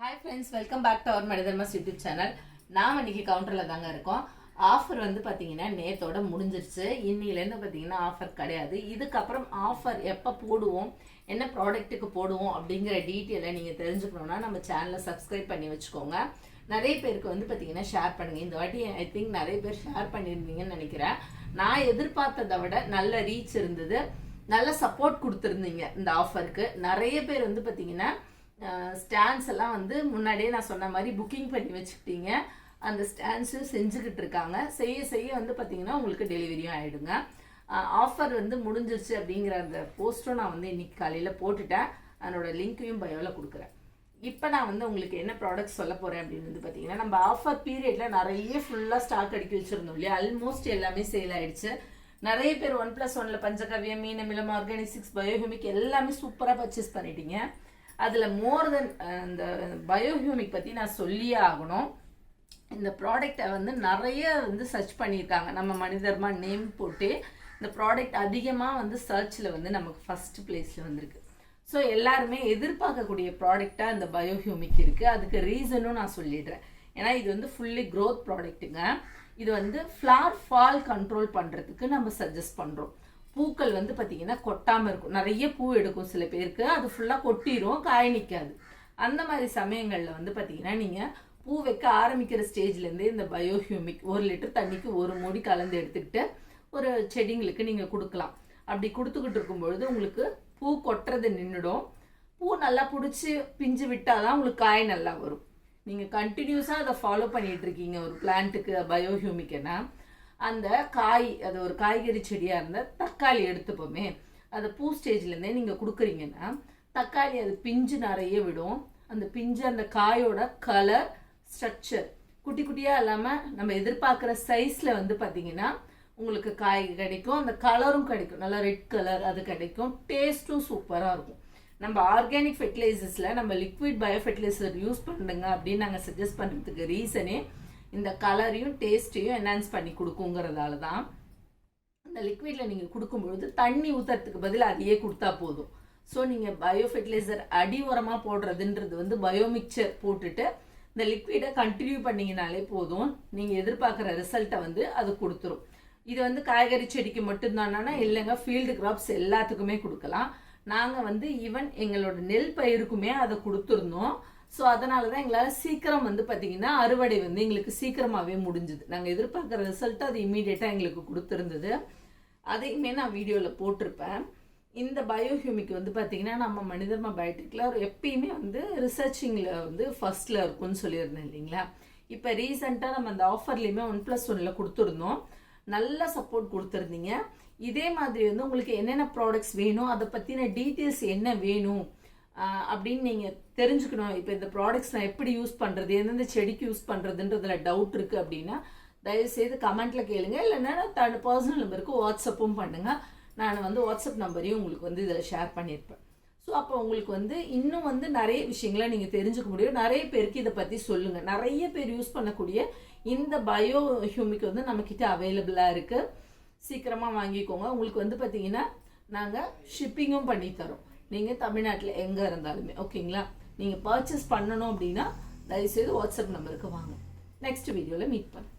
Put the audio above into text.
Hi friends welcome back to our மனிதர்மஸ் YouTube channel நாம் இன்றைக்கி கவுண்டரில் தாங்க இருக்கோம். ஆஃபர் வந்து பார்த்தீங்கன்னா நேத்தோட முடிஞ்சிருச்சு. இன்னிலேருந்து பார்த்தீங்கன்னா ஆஃபர் கிடையாது. இதுக்கப்புறம் ஆஃபர் எப்போ போடுவோம்? என்ன ப்ராடக்ட்டுக்கு போடுவோம்? அப்படிங்கிற டீட்டெயிலை நீங்கள் தெரிஞ்சுக்கணுன்னா நம்ம சேனலை சப்ஸ்கிரைப் பண்ணி வச்சுக்கோங்க. நிறைய பேருக்கு வந்து பார்த்தீங்கன்னா ஷேர் பண்ணுங்கள் இந்த வாட்டி ஐ திங்க் நிறைய பேர் ஷேர் பண்ணியிருந்தீங்கன்னு நினைக்கிறேன். நான் எதிர்பார்த்ததை விட நல்ல ரீச் இருந்தது. நல்ல சப்போர்ட் கொடுத்துருந்தீங்க இந்த ஆஃபருக்கு நிறைய பேர் வந்து பார்த்தீங்கன்னா ஸ்டாண்ட்ஸ் எல்லாம் வந்து முன்னாடியே நான் சொன்ன மாதிரி புக்கிங் பண்ணி வச்சுக்கிட்டீங்க. அந்த ஸ்டாண்ட்ஸும் செஞ்சுக்கிட்டு இருக்காங்க. செய்ய செய்ய வந்து பார்த்தீங்கன்னா உங்களுக்கு டெலிவரியும் ஆகிடுங்க ஆஃபர் வந்து முடிஞ்சிருச்சு அப்படிங்கிற அந்த போஸ்ட்டும் நான் வந்து இன்றைக்கி காலையில் போட்டுட்டேன். அதனோட லிங்க்கையும் பயோவில் கொடுக்குறேன். இப்போ நான் வந்து உங்களுக்கு என்ன ப்ராடக்ட் சொல்ல போகிறேன் அப்படின்னு வந்து பார்த்தீங்கன்னா நம்ம ஆஃபர் பீரியடில் நிறைய ஃபுல்லாக ஸ்டாக் அடிக்கி வச்சுருந்தோம் இல்லையா? ஆல்மோஸ்ட் எல்லாமே சேல் ஆகிடுச்சு நிறைய பேர் ஒன் ப்ளஸ் ஒனில் பஞ்சகவியம் மீனமிலம் ஆர்கானிக் சிக்ஸ் பயோஹெமிக் எல்லாமே சூப்பராக பர்ச்சேஸ் பண்ணிட்டீங்க. அதில் மோர் தென் இந்த பயோஹியூமிக் பற்றி நான் சொல்லியே ஆகணும். இந்த ப்ராடக்டை வந்து நிறைய வந்து சர்ச் பண்ணியிருக்காங்க. நம்ம மனிதர்மா நேம் போட்டு இந்த ப்ராடக்ட் அதிகமாக வந்து சர்ச்சில் வந்து நமக்கு ஃபஸ்ட் பிளேஸில் வந்திருக்கு. ஸோ எல்லாருமே எதிர்பார்க்கக்கூடிய ப்ராடக்டாக இந்த பயோஹியூமிக் இருக்குது அதுக்கு ரீசனும் நான் சொல்லிடுறேன். ஏன்னா இது வந்து ஃபுல்லி க்ரோத் ப்ராடக்ட்டுங்க இது வந்து ஃப்ளார் ஃபால் கண்ட்ரோல் பண்ணுறதுக்கு நம்ம சஜஸ்ட் பண்ணுறோம் பூக்கள் வந்து பார்த்தீங்கன்னா கொட்டாமல் இருக்கும். நிறைய பூ எடுக்கும் சில பேருக்கு. அது ஃபுல்லாக கொட்டிரும் காய் நிற்காது அந்த மாதிரி சமயங்களில் வந்து பார்த்தீங்கன்னா நீங்கள் பூ வைக்க ஆரம்பிக்கிற ஸ்டேஜ்லேருந்தே இந்த பயோஹியூமிக் ஒரு லிட்டர் தண்ணிக்கு ஒரு மூடி கலந்து எடுத்துக்கிட்டு ஒரு செடிங்களுக்கு நீங்கள் கொடுக்கலாம். அப்படி கொடுத்துக்கிட்டு இருக்கும்பொழுது உங்களுக்கு பூ கொட்டுறது நின்றுடும் பூ நல்லா பிடிச்சி பிஞ்சு விட்டால் தான் உங்களுக்கு காய் நல்லா வரும். நீங்கள் கண்டினியூஸாக அதை ஃபாலோ பண்ணிகிட்டு இருக்கீங்க ஒரு பிளான்ட்டுக்கு பயோஹியூமிக்னா அந்த காய் அது ஒரு காய்கறி செடியாக இருந்தால் தக்காளி எடுத்துப்போமே. அதை பூ ஸ்டேஜ்லேருந்தே நீங்கள் கொடுக்குறீங்கன்னா தக்காளி அது பிஞ்சு நிறைய விடும். அந்த பிஞ்சு அந்த காயோட கலர் ஸ்ட்ரக்சர் குட்டி குட்டியாக இல்லாமல் நம்ம எதிர்பார்க்குற சைஸில் வந்து பார்த்தீங்கன்னா உங்களுக்கு காய் கிடைக்கும். அந்த கலரும் கிடைக்கும். நல்லா ரெட் கலர் அது கிடைக்கும். டேஸ்ட்டும் சூப்பராக இருக்கும். நம்ம ஆர்கானிக் ஃபெர்டிலைசர்ஸில் நம்ம லிக்விட் பயோ ஃபெர்டிலைசர் யூஸ் பண்ணுங்க அப்படின்னு நாங்கள் சஜஸ்ட் பண்ணுறதுக்கு ரீசனே இந்த கலரையும் டேஸ்ட்டையும் என்ஹான்ஸ் பண்ணி கொடுக்குங்கிறதால தான் அந்த லிக்விடில் நீங்கள் கொடுக்கும்பொழுது தண்ணி ஊற்றுறதுக்கு பதில் அதையே கொடுத்தா போதும். ஸோ நீங்கள் பயோ ஃபெர்டிலைசர் அடி உரமாக போடுறதுன்றது வந்து பயோ மிக்சர் போட்டுட்டு இந்த லிக்விடை கண்டினியூ பண்ணிங்கனாலே போதும். நீங்கள் எதிர்பார்க்குற ரிசல்ட்டை வந்து அது கொடுத்துரும். இது வந்து காய்கறி செடிக்கு மட்டும்தானா இல்லைங்க ஃபீல்டு கிராப்ஸ் எல்லாத்துக்குமே கொடுக்கலாம். நாங்கள் வந்து ஈவன் எங்களோட நெல் பயிருக்குமே அதை கொடுத்துருந்தோம். ஸோ அதனால தான் எங்களால் சீக்கிரம் வந்து பார்த்தீங்கன்னா அறுவடை வந்து எங்களுக்கு சீக்கிரமாகவே முடிஞ்சுது. நாங்கள் எதிர்பார்க்குற ரிசல்ட்டு அது இம்மீடியட்டாக எங்களுக்கு கொடுத்துருந்தது. அதையுமே நான் வீடியோவில் போட்டிருப்பேன். இந்த பயோஹியூமிக் வந்து பார்த்தீங்கன்னா நம்ம மனிதர்மா பயோட்டிக்கில் எப்பயுமே வந்து ரிசர்ச்சிங்கில் வந்து ஃபர்ஸ்டில் இருக்கும்னு சொல்லியிருந்தேன் இல்லைங்களா? இப்போ ரீசெண்டாக நம்ம அந்த ஆஃபர்லேயுமே ஒன் ப்ளஸ் ஒனில் கொடுத்துருந்தோம். நல்ல சப்போர்ட் கொடுத்துருந்தீங்க. இதே மாதிரி வந்து உங்களுக்கு என்னென்ன ப்ராடக்ட்ஸ் வேணும் அதை பற்றின டீட்டெயில்ஸ் என்ன வேணும் அப்படின்னு நீங்கள் தெரிஞ்சுக்கணும். இப்போ இந்த ப்ராடக்ட்ஸ் நான் எப்படி யூஸ் பண்ணுறது எந்தெந்த செடிக்கு யூஸ் பண்ணுறதுன்றதுல டவுட் இருக்குது அப்படின்னா தயவுசெய்து கமெண்ட்டில் கேளுங்க. இல்லைன்னா தன் பர்சனல் நம்பருக்கு வாட்ஸ்அப்பும் பண்ணுங்கள் நான் வந்து வாட்ஸ்அப் நம்பரையும் உங்களுக்கு வந்து இதில் ஷேர் பண்ணியிருப்பேன் ஸோ அப்போ உங்களுக்கு வந்து இன்னும் வந்து நிறைய விஷயங்களை நீங்கள் தெரிஞ்சுக்க முடியும். நிறைய பேருக்கு இதை பற்றி சொல்லுங்கள் நிறைய பேர் யூஸ் பண்ணக்கூடிய இந்த பயோ ஹியூமிக் வந்து நம்மக்கிட்ட அவைலபிளாக இருக்குது சீக்கிரமாக வாங்கிக்கோங்க. உங்களுக்கு வந்து பார்த்தீங்கன்னா நாங்கள் ஷிப்பிங்கும் பண்ணி தரோம். நீங்கள் தமிழ்நாட்டில் எங்கே இருந்தாலுமே ஓகேங்களா? நீங்கள் பர்ச்சேஸ் பண்ணணும் அப்படின்னா தயவுசெய்து வாட்ஸ்அப் நம்பருக்கு வாங்க. நெக்ஸ்ட் வீடியோவில் மீட் பண்ணுங்கள்